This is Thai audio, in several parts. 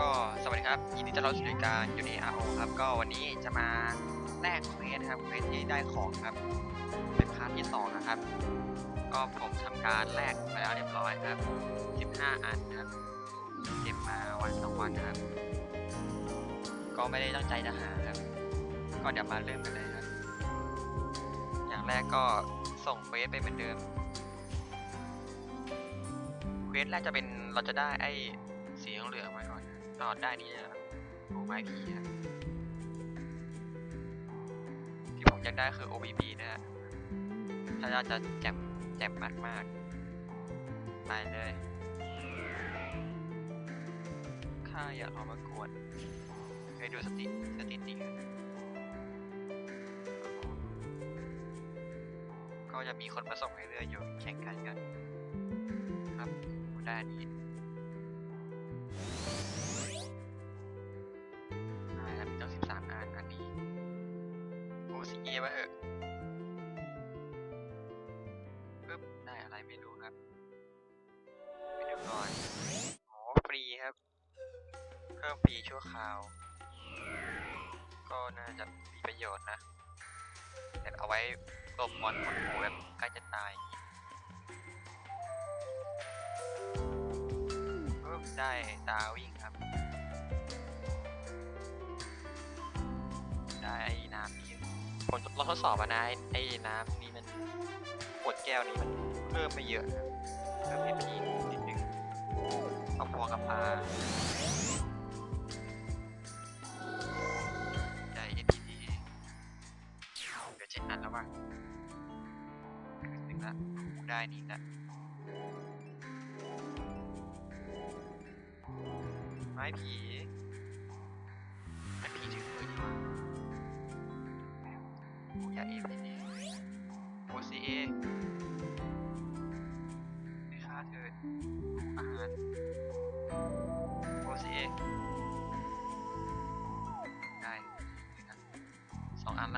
ก็สวัสดีครับ ยินดีต้อนรับสู่รายการยูนีอาโอครับ ก็วันนี้จะมาแลกเควสนะครับเควสที่ได้ของครับ เป็นพาร์ทที่สองนะครับ ก็ผมทำการแลกไปแล้วเรียบร้อยครับ 15 อันครับ เก็บมาวันสองวันครับ ก็ไม่ได้ตั้งใจจะหาครับ ก็เดี๋ยวมาเริ่มกันเลยครับ อย่างแรกก็ส่งเควสไปเหมือนเดิมเควสแรกจะเป็นเราจะได้ไอ้สีเหลืองไว้ก่อน นะก็ได้นี่นะครับดูไม้ผีครับที่ผมอยากได้คือ OBB นะฮะถ้าจะแจ่มแจ่มมากมากไปเลยข้าอยากลองมากวดให้ดูสติสถิติก็จะมีคนมาส่งให้เรื่อยอยู่แข่งขันกัน ครับได้อัน โอ้เอมาเถอะปึ๊บได้อะไรไม่รู้ครับไปดูก่อนโอ้ฟรีครับ เพิ่มฟรีชั่วคราว ก็น่าจะมีประโยชน์นะ แต่เอาไว้หลบมอนคนหูแบบใกล้จะตายปุ๊บได้ตาวิ่งครับ ผมเราทดสอบอะนะไอ้ไอ้น้ำนี่มันขวดแก้วนี้มันเพิ่มไม่เยอะนะครับเพิ่มให้พีนิดนึงเอาพอกับปลาได้ NPD เดี๋ยวเจ็ดอันแล้วว่ะครึ่งหนึ่งละได้นี่ละไม้ผี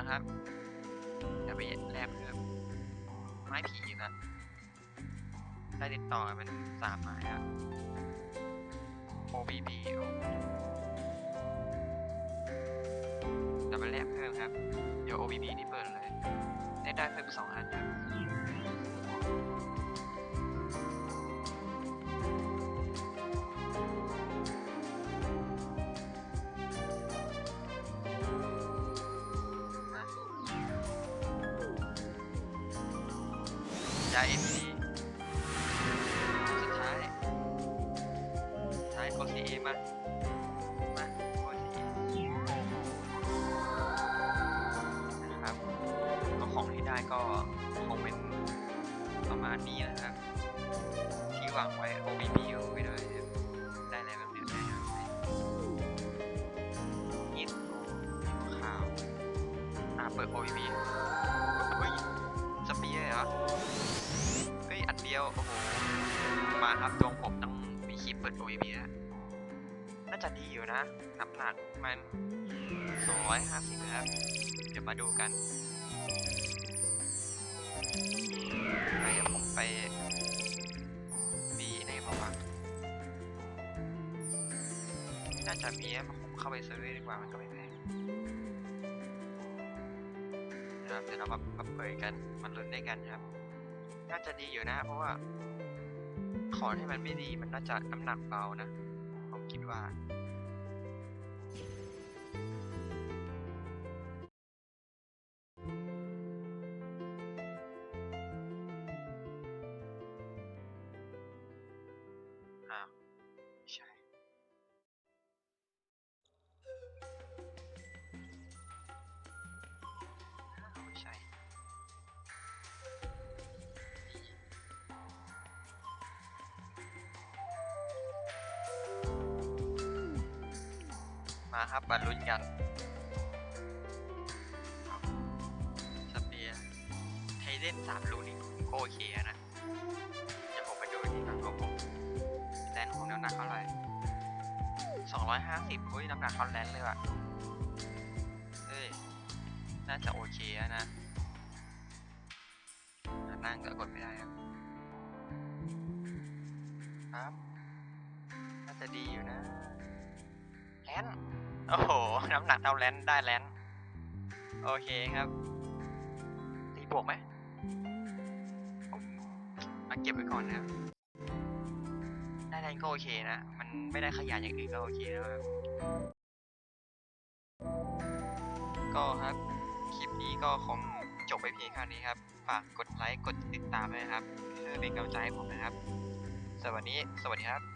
ครับเดี๋ยวไปแลกเพิ่มไม้ผีนะได้ติดต่อกันเป็นสามไม้ครับ OBB จะไปแลบเพิ่มครับ เดี๋ยว OBB นี่เปิดเลย ได้ได้เพิ่มสองอันครับ ยา NPD สุดท้ายท้าย OCA มามา OCA โอ้โหนะครับก็ของที่ได้ก็คงเป็นประมาณนี้นะครับ ที่หวังไว้ OBB เอไว้ด้วยได้อะไรแบบเนี้ยได้อะไรยินข่าวอ่าเปิด OBB าครับดวงผมต้องมีคลิปเปิด OEB แล้วน่าจะดีอยู่นะ น้ำหนักมัน 250นะครับ เดี๋ยวมาดูกันไปผมไปมีในบอกว่าน่าจะมีผมเข้าไปซื้อดีกว่ามันก็ไม่แพงนะครับเดี๋ยวเรามาเปิดกันมันลุ้นได้กันครับ น่าจะดีอยู่นะเพราะว่า ของที่มันไม่ดีมันน่าจะน้ำหนักเบานะ ผมคิดว่า มาครับมาลุ้นกันสเปียร์ไทเล่นสามลูกนี่ก็โอเคอะนะเดี๋ยวผมไปดูที่ก่อนของผมแลนของน้ำหนักเท่าไหร่สองร้อยห้าสิบอุ้ยน้ำหนักเขาแลนเลยว่ะเฮ้ยน่าจะโอเคนะนั่งก็กดไม่ได้ครับครับน่าจะดีอยู่นะนด์ โอ้โห น้ำหนักเท่าแลนด์ได้แลนด์โอเคครับ ตีบวกไหมมาเก็บไว้ก่อนนะครับ ได้แลนด์ก็โอเคนะ มันไม่ได้ขยายอย่างอื่นก็โอเคแล้วก็ครับ คลิปนี้ก็คงจบไปเพียงเท่นี้ครับ ฝากกดไลค์ กดติดตามด้วยนะครับ เพื่อเป็นกำลังใจให้ผมนะครับสวัสดี สวัสดีครับ